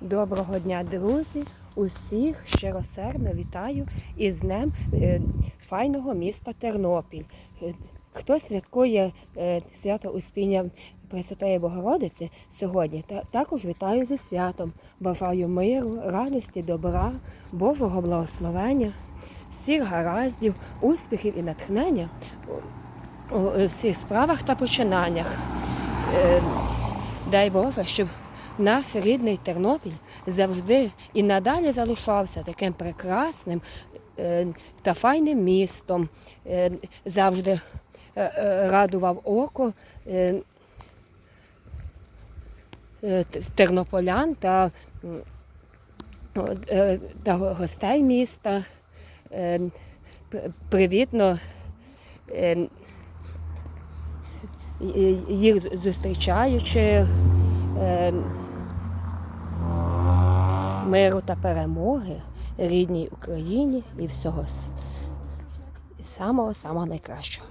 Доброго дня, друзі! Усіх щиросердно вітаю із Днем е, файного міста Тернопіль. Е, Хто святкує е, свято Успіння Пресвятої Богородиці сьогодні, та також вітаю зі святом. Бажаю миру, радості, добра, Божого благословення, всіх гараздів, успіхів і натхнення у- всіх справах та починаннях. Дай Боже, щоб наш рідний Тернопіль завжди і надалі залишався таким прекрасним е, та файним містом, е, завжди е, радував око тернополян та, та гостей міста. Привітно їх зустрічаючи миру та перемоги рідній Україні і всього самого самого найкращого.